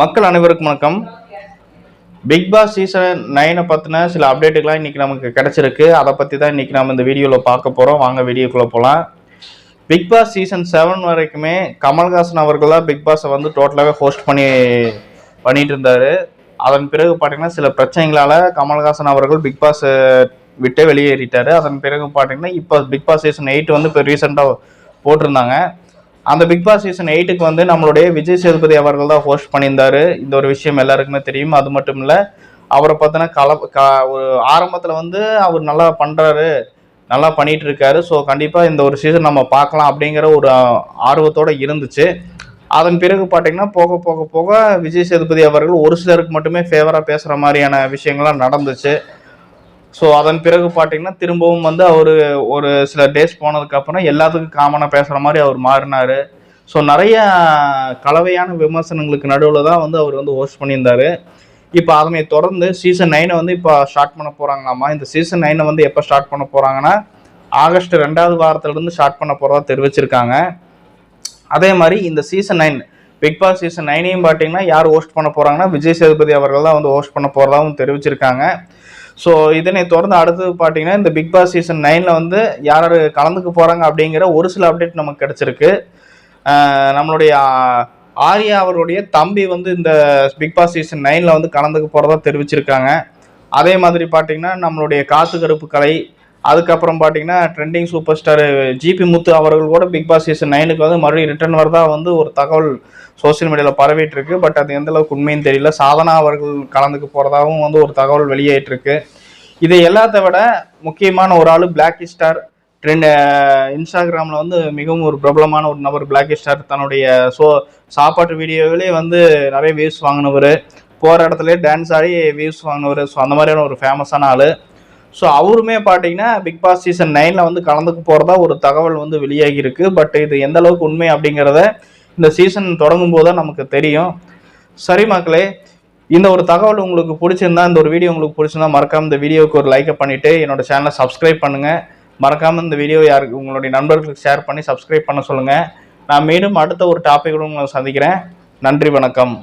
மக்கள் அனைவருக்கும் வணக்கம். பிக் பாஸ் சீசன் நைனை பற்றின சில அப்டேட்டுகள்லாம் இன்றைக்கி நமக்கு கிடச்சிருக்கு. அதை பற்றி தான் இன்றைக்கி நம்ம இந்த வீடியோவில் பார்க்க போகிறோம் வாங்க வீடியோக்குள்ளே போகலாம் பிக் பாஸ் சீசன் செவன் வரைக்குமே கமல்ஹாசன் அவர்கள் தான் பிக் பாஸை வந்து டோட்டலாகவே ஹோஸ்ட் பண்ணி பண்ணிகிட்டு இருந்தார். அதன் பிறகு பார்த்திங்கன்னா சில பிரச்சனைகளால் கமல்ஹாசன் அவர்கள் பிக் பாஸ் விட்டே வெளியேறிட்டார். அதன் பிறகு பார்த்திங்கன்னா இப்போ பிக் பாஸ் சீசன் எயிட் வந்து இப்போ ரீசெண்டாக போட்டிருந்தாங்க. அந்த பிக் பாஸ் சீசன் எயிட்டுக்கு வந்து நம்மளுடைய விஜய் சேதுபதி அவர்கள் தான் ஹோஸ்ட் பண்ணியிருந்தாரு. இந்த ஒரு விஷயம் எல்லாருக்குமே தெரியும். அது மட்டும் இல்லை அவரை பார்த்தோன்னா கல ஒரு ஆரம்பத்தில் வந்து அவர் நல்லா பண்ணுறாரு நல்லா பண்ணிட்டு இருக்காரு ஸோ கண்டிப்பாக இந்த ஒரு சீசன் நம்ம பார்க்கலாம் அப்படிங்கிற ஒரு ஆர்வத்தோட இருந்துச்சு. அதன் பிறகு பார்த்தீங்கன்னா போக போக போக விஜய் சேதுபதி அவர்கள் ஒரு சிலருக்கு மட்டுமே ஃபேவராக பேசுகிற மாதிரியான விஷயங்கள்லாம் நடந்துச்சு. ஸோ அதன் பிறகு பார்த்தீங்கன்னா திரும்பவும் வந்து அவர் ஒரு சில டேஸ் போனதுக்கப்புறம் எல்லாத்துக்கும் காமனாக பேசுகிற மாதிரி அவர் மாறினார். ஸோ நிறைய கலவையான விமர்சனங்களுக்கு நடுவில் தான் வந்து அவர் வந்து ஹோஸ்ட் பண்ணியிருந்தாரு. இப்போ அதனை தொடர்ந்து சீசன் நைனை வந்து இப்போ ஸ்டார்ட் பண்ண போகிறாங்களாமா இந்த சீசன் நைனை வந்து எப்போ ஸ்டார்ட் பண்ண போகிறாங்கன்னா ஆகஸ்ட் ரெண்டாவது வாரத்துலேருந்து ஸ்டார்ட் பண்ண போகிறதா தெரிவிச்சிருக்காங்க. அதே மாதிரி இந்த season nine Bigg Boss season நைனையும் பார்த்தீங்கன்னா யார் ஹோஸ்ட் பண்ண போகிறாங்கன்னா விஜய் சேதுபதி அவர்கள் தான் வந்து ஹோஸ்ட் பண்ண போகிறதாவும் தெரிவிச்சிருக்காங்க. ஸோ இதனை தொடர்ந்து அடுத்தது பார்த்தீங்கன்னா இந்த பிக் பாஸ் சீசன் நைனில் வந்து யார் யார் கலந்துக்க போகிறாங்க அப்படிங்கிற ஒரு சில அப்டேட் நமக்கு கிடச்சிருக்கு. நம்மளுடைய ஆரியா ஆர்யா அவருடைய தம்பி வந்து இந்த பிக் பாஸ் சீசன் நைனில் வந்து கலந்துக்க போகிறதா தெரிவிச்சிருக்காங்க. அதே மாதிரி பார்த்தீங்கன்னா நம்மளுடைய காத்து கருப்பு கலை அதுக்கப்புறம் பார்த்தீங்கன்னா trending super star GP Muthu அவர்கள் கூட பிக் பாஸ் சீசன் நைனுக்கு வந்து மறுபடியும் ரிட்டர்ன் வரதா வந்து ஒரு தகவல் சோஷியல் மீடியாவில் பரவிட்டு இருக்கு பட் அது எந்த அளவுக்கு உண்மைன்னு தெரியல. சாதனா அவர்கள் கலந்துக்கு போகிறதாகவும் வந்து ஒரு தகவல் வெளியேற்றிருக்கு இதை இது எல்லாத்த விட முக்கியமான ஒரு ஆள் பிளாக் ஸ்டார் ட்ரெண்ட் இன்ஸ்டாகிராமில் வந்து மிகவும் ஒரு பிரபலமான ஒரு நபர் பிளாக் ஸ்டார் தன்னுடைய ஸோ சாப்பாட்டு வீடியோவிலே வந்து நிறைய வியூஸ் வாங்கினவர். போகிற இடத்துல டான்ஸ் ஆடி வியூஸ் வாங்கினவர். ஸோ அந்த மாதிரியான ஒரு ஃபேமஸான ஆள். ஸோ அவருமே பார்த்தீங்கன்னா பிக் பாஸ் சீசன் நைனில் வந்து கலந்துக்கு போகிறதா ஒரு தகவல் வந்து வெளியாகி இருக்கு. பட் இது எந்த அளவுக்கு உண்மை அப்படிங்கிறத இந்த சீசன் தொடங்கும் போது தான் நமக்கு தெரியும். சரி மக்களே இந்த ஒரு தகவல் உங்களுக்கு பிடிச்சிருந்தா இந்த ஒரு வீடியோ உங்களுக்கு பிடிச்சிருந்தா மறக்காம இந்த வீடியோவுக்கு ஒரு லைக்கை பண்ணிவிட்டு என்னோட சேனலை சப்ஸ்கிரைப் பண்ணுங்கள் மறக்காமல் இந்த வீடியோ யாருக்கு உங்களுடைய நண்பர்களுக்கு ஷேர் பண்ணி சப்ஸ்கிரைப் பண்ண சொல்லுங்கள் நான் மீண்டும் அடுத்த ஒரு டாப்பிக்கோடு உங்களை சந்திக்கிறேன். நன்றி வணக்கம்.